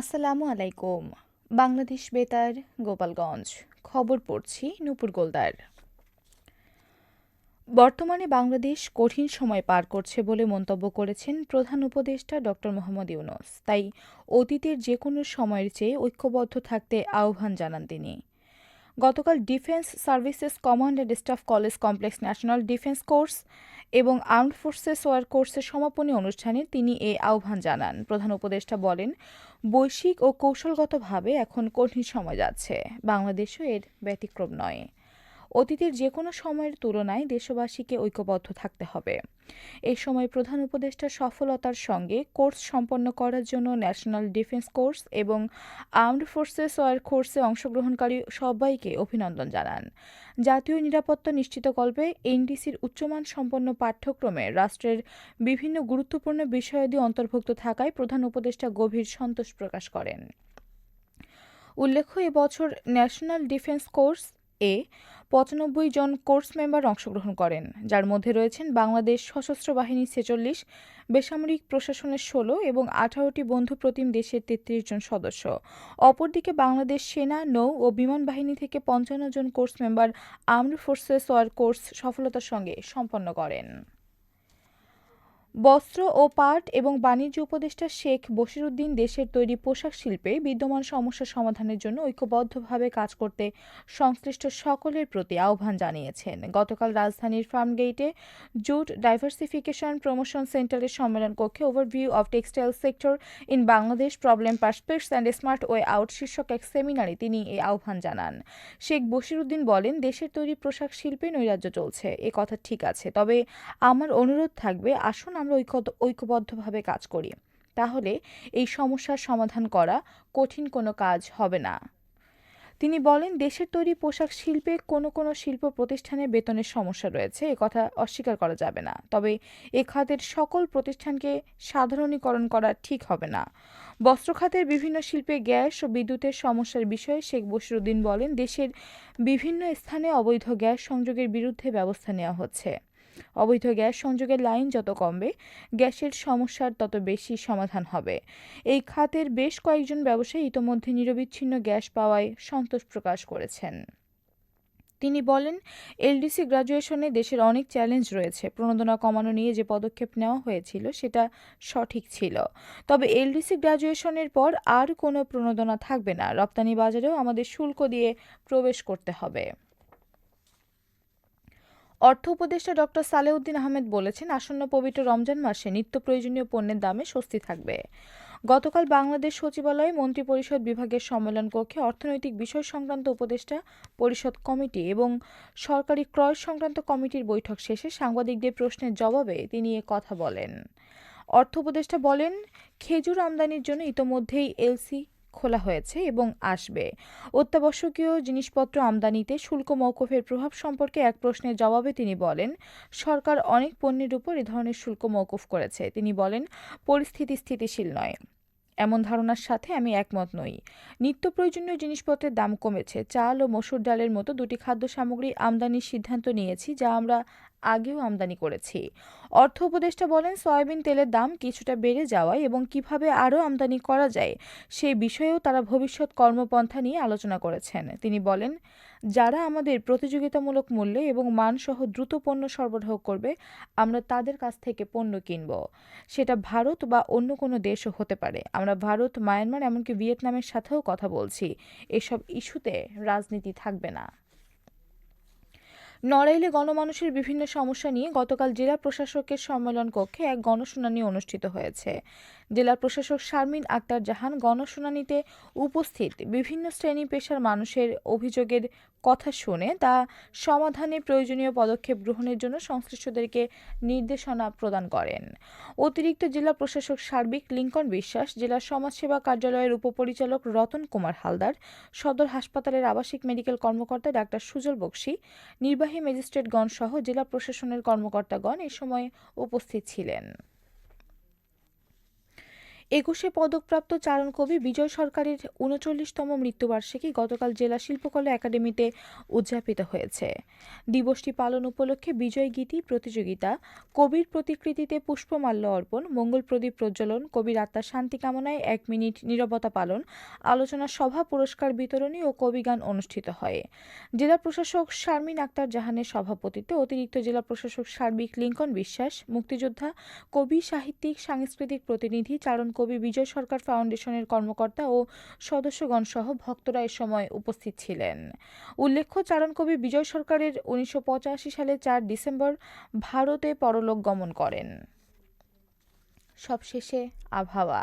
আসসালামু আলাইকুম। বাংলাদেশ বেতার, গোপালগঞ্জ। খবর পড়ছি নুপুর গোলদার। বর্তমানে বাংলাদেশ কঠিন সময় পার করছে বলে মন্তব্য করেছেন প্রধান উপদেষ্টা ড মোহাম্মদ ইউনুস। তাই অতীতের যে কোনো সময়ের চেয়ে ঐক্যবদ্ধ থাকতে আহ্বান জানান তিনি। গতকাল defence services command and staff college complex national defence course এবং আর্মড ফোর্সেস ওয়ার কোর্সের সমাপনী অনুষ্ঠানে তিনি এ আহ্বান জানান। প্রধান উপদেষ্টা বলেন, বৈশ্বিক ও কৌশলগতভাবে এখন কঠিন সময় যাচ্ছে। বাংলাদেশও এর ব্যতিক্রম নয়। অতীতের যে কোনো সময়ের তুলনায় দেশবাসীকে ঐক্যবদ্ধ থাকতে হবে। এই সময় প্রধান উপদেষ্টা সফলতার সঙ্গে কোর্স সম্পন্ন করার জন্য ন্যাশনাল ডিফেন্স কোর্স এবং আর্মড ফোর্সেস ওয়ার কোর্সে অংশগ্রহণকারী সবাইকে অভিনন্দন জানান। জাতীয় নিরাপত্তা নিশ্চিত নিশ্চিতকল্পে এনডিসির উচ্চমান সম্পন্ন পাঠ্যক্রমে রাষ্ট্রের বিভিন্ন গুরুত্বপূর্ণ বিষয়াদি অন্তর্ভুক্ত থাকায় প্রধান উপদেষ্টা গভীর সন্তোষ প্রকাশ করেন। উল্লেখ্য এবছর ন্যাশনাল ডিফেন্স কোর্স এ পঁচানব্বই জন কোর্স মেম্বার অংশগ্রহণ করেন, যার মধ্যে রয়েছেন বাংলাদেশ সশস্ত্র বাহিনী ছেচল্লিশ, বেসামরিক প্রশাসনের ষোলো এবং আঠারোটি বন্ধু প্রতিম দেশের তেত্রিশ জন সদস্য। অপরদিকে বাংলাদেশ সেনা, নৌ ও বিমান বাহিনী থেকে পঞ্চান্ন জন course member armed forces war course সফলতার সঙ্গে সম্পন্ন করেন। বস্ত্র ও পাট এবং বাণিজ্য উপদেষ্টা শেখ বশিরউদ্দিন দেশের তৈরি পোশাক শিল্পে বিদ্যমান সমস্যা সমাধানের জন্য ঐক্যবদ্ধভাবে কাজ করতে সংশ্লিষ্ট সকলের প্রতি আহ্বান জানিয়েছেন। গতকাল রাজধানীর ফার্মগেইটে জুট ডাইভার্সিফিকেশন প্রমোশন সেন্টারের সম্মেলন কক্ষে overview of textile sector in Bangladesh, problem prospects and smart way out শীর্ষক এক সেমিনারে তিনি এই আহ্বান জানান। শেখ বশিরউদ্দিন বলেন, দেশের তৈরি পোশাক শিল্পে নৈরাজ্য চলছে। এ কথা ঠিক আছে। তবে আমার অনুরোধ থাকবে, আসুন আমরা ঐক্য ঐক্যবদ্ধভাবে কাজ করি। তাহলে এই সমস্যার সমাধান করা কঠিন কোনো কাজ হবে না। তিনি বলেন, দেশের তৈরি পোশাক শিল্পে কোনো কোনো শিল্প প্রতিষ্ঠানে বেতনের সমস্যা রয়েছে, এ কথা অস্বীকার করা যাবে না। তবে এ খাতের সকল প্রতিষ্ঠানকে সাধারণীকরণ করা ঠিক হবে না। বস্ত্র খাতের বিভিন্ন শিল্পে গ্যাস ও বিদ্যুতের সমস্যার বিষয়ে শেখ বশিরউদ্দিন বলেন, দেশের বিভিন্ন স্থানে অবৈধ গ্যাস সংযোগের বিরুদ্ধে ব্যবস্থা নেওয়া হচ্ছে। অবৈধ গ্যাস সংযোগের লাইন যত কমবে, গ্যাসের সমস্যার তত বেশি সমাধান হবে। এই খাতের বেশ কয়েকজন ব্যবসায়ী ইতোমধ্যে নিরবিচ্ছিন্ন গ্যাস পাওয়ায় সন্তোষ প্রকাশ করেছেন। তিনি বলেন, এলডিসি গ্রাজুয়েশনে দেশের অনেক চ্যালেঞ্জ রয়েছে। প্রণোদনা কমানো নিয়ে যে পদক্ষেপ নেওয়া হয়েছিল, সেটা সঠিক ছিল। তবে এলডিসি গ্রাজুয়েশনের পর আর কোনো প্রণোদনা থাকবে না। রপ্তানি বাজারেও আমাদের শুল্ক দিয়ে প্রবেশ করতে হবে। অর্থ উপদেষ্টা ডক্টর সালেউদ্দিন আহমেদ বলেছেন, আসন্ন পবিত্র রমজান মাসে নিত্য প্রয়োজনীয় পণ্যের দামে স্বস্তি থাকবে। গতকাল বাংলাদেশ সচিবালয়ে মন্ত্রিপরিষদ বিভাগের সম্মেলন কক্ষে অর্থনৈতিক বিষয় সংক্রান্ত উপদেষ্টা পরিষদ কমিটি এবং সরকারি ক্রয় সংক্রান্ত কমিটির বৈঠক শেষে সাংবাদিকদের প্রশ্নের জবাবে তিনি এ কথা বলেন। অর্থ উপদেষ্টা বলেন, খেজুর আমদানির জন্য ইতোমধ্যেই এলসি খোলা হয়েছে এবং আসবে। অত্যাবশ্যকীয় জিনিসপত্র আমদানিতে শুল্ক মৌকুফের প্রভাব সম্পর্কে এক প্রশ্নের জবাবে তিনি বলেন, সরকার অনেক পণ্যের উপর এ ধরনের শুল্ক মৌকুফ করেছে। তিনি বলেন, পরিস্থিতি স্থিতিশীল নয়। এমন ধারণার সাথে আমি একমত নই। নিত্য প্রয়োজনীয় জিনিসপত্রের দাম কমেছে। চাল ও মসুর ডালের মতো দুটি খাদ্য সামগ্রী আমদানির সিদ্ধান্ত নিয়েছি, যা আমরা আগেও আমদানি করেছি। অর্থ উপদেষ্টা বলেন, সয়াবিন তেলের দাম কিছুটা বেড়ে যাওয়ায় এবং কীভাবে আরও আমদানি করা যায় সেই বিষয়েও তারা ভবিষ্যৎ কর্মপন্থা নিয়ে আলোচনা করেছেন। তিনি বলেন, যারা আমাদের প্রতিযোগিতামূলক মূল্যে এবং মানসহ দ্রুত পণ্য সরবরাহ করবে, আমরা তাদের কাছ থেকে পণ্য কিনব। সেটা ভারত বা অন্য কোনো দেশও হতে পারে। আমরা ভারত, মায়ানমার, এমনকি ভিয়েতনামের সাথেও কথা বলছি। এসব ইস্যুতে রাজনীতি থাকবে না। নড়াইলে গণমানুষের বিভিন্ন সমস্যা নিয়ে গতকাল জেলা প্রশাসকের সম্মেলন কক্ষে এক গণশুনানি অনুষ্ঠিত হয়েছে। জেলা প্রশাসক শারমিন আক্তার জাহান গণশুনানিতে উপস্থিত বিভিন্ন শ্রেণি পেশার মানুষের অভিযোগের কথা শুনে তা সমাধানে প্রয়োজনীয় পদক্ষেপ গ্রহণের জন্য সংশ্লিষ্টদেরকে নির্দেশনা প্রদান করেন। অতিরিক্ত জেলা প্রশাসক সার্বিক লিঙ্কন বিশ্বাস, জেলা সমাজসেবা কার্যালয়ের উপপরিচালক রতন কুমার হালদার, সদর হাসপাতালের আবাসিক মেডিকেল কর্মকর্তা ডাক্তার সুজল বক্সি, নির্বাহী ম্যাজিস্ট্রেটগণ সহ জেলা প্রশাসনের কর্মকর্তাগণ এ সময় উপস্থিত ছিলেন। একুশে পদকপ্রাপ্ত চারণ কবি বিজয় সরকারের উনচল্লিশতম মৃত্যুবার্ষিকী গতকাল জেলা শিল্পকলা একাডেমিতে উদযাপিত হয়েছে। দিবসটি পালন উপলক্ষে বিজয় গীতি প্রতিযোগিতা, কবির প্রতিকৃতিতে পুষ্পমাল্য অর্পণ, মঙ্গল প্রদীপ প্রজ্বলন, কবির আত্মার শান্তি কামনায় এক মিনিট নীরবতা পালন, আলোচনা সভা, পুরস্কার বিতরণী ও কবিগান অনুষ্ঠিত হয়। জেলা প্রশাসক শারমিন আক্তার জাহানের সভাপতিত্বে অতিরিক্ত জেলা প্রশাসক সার্বিক লিঙ্কন বিশ্বাস, মুক্তিযোদ্ধা, কবি, সাহিত্যিক, সাংস্কৃতিক প্রতিনিধি, চারণ কবি বিজয় সরকার ফাউন্ডেশনের কর্মকর্তা ও সদস্যগণ সহ ভক্তরা এ সময় উপস্থিত ছিলেন। উল্লেখ্য, চারণ কবি বিজয় সরকারের উনিশশো পঁচাশি সালে চার ডিসেম্বর ভারতে পরলোক গমন করেন। সবশেষে আবহাওয়া।